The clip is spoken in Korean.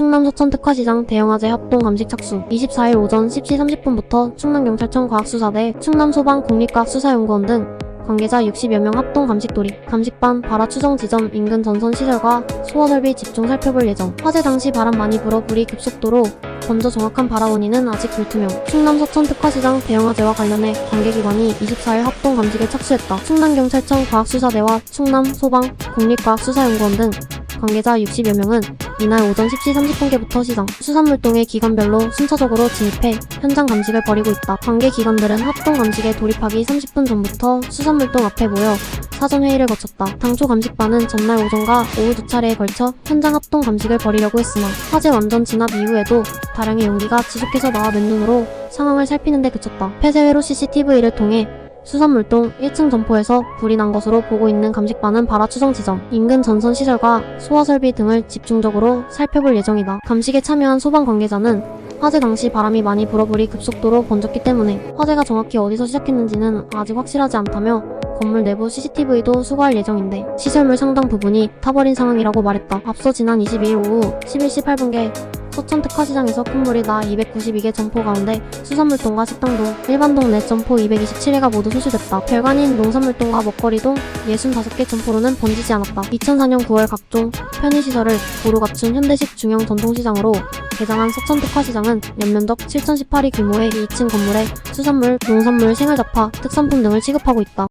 충남 서천 특화시장 대형화재 합동 감식 착수 24일 오전 10시 30분부터 충남경찰청 과학수사대 충남소방 국립과학수사연구원 등 관계자 60여 명 합동 감식 돌입, 감식반, 발화 추정 지점 인근 전선 시설과 소화 설비 집중 살펴볼 예정. 화재 당시 바람 많이 불어 불이 급속도로 먼저 정확한 발화 원인은 아직 불투명. 충남 서천 특화시장 대형화재와 관련해 관계기관이 24일 합동 감식에 착수했다. 충남경찰청 과학수사대와 충남 소방 국립과학수사연구원 등 관계자 60여 명은 이날 오전 10시 30분께부터 시장, 수산물동의 기관별로 순차적으로 진입해 현장 감식을 벌이고 있다. 관계 기관들은 합동 감식에 돌입하기 30분 전부터 수산물동 앞에 모여 사전 회의를 거쳤다. 당초 감식반은 전날 오전과 오후 두 차례에 걸쳐 현장 합동 감식을 벌이려고 했으나 화재 완전 진압 이후에도 다량의 용기가 지속해서 나와 맨눈으로 상황을 살피는 데 그쳤다. 폐쇄회로 CCTV를 통해 수산물동 1층 점포에서 불이 난 것으로 보고 있는 감식반은 발화 추정 지점, 인근 전선 시설과 소화 설비 등을 집중적으로 살펴볼 예정이다. 감식에 참여한 소방 관계자는 화재 당시 바람이 많이 불어 불이 급속도로 번졌기 때문에 화재가 정확히 어디서 시작했는지는 아직 확실하지 않다며 건물 내부 CCTV도 수거할 예정인데 시설물 상당 부분이 타버린 상황이라고 말했다. 앞서 지난 22일 오후 11시 8분께 서천 특화시장에서 큰 불이 나 292개 점포 가운데 수산물동과 식당도 일반동 내 점포 227개가 모두 소실됐다. 별관인 농산물동과 먹거리동 65개 점포로는 번지지 않았다. 2004년 9월 각종 편의시설을 고루 갖춘 현대식 중형 전통시장으로 개장한 서천 특화시장은 연면적 7,018이 규모의 2층 건물에 수산물, 농산물, 생활잡화, 특산품 등을 취급하고 있다.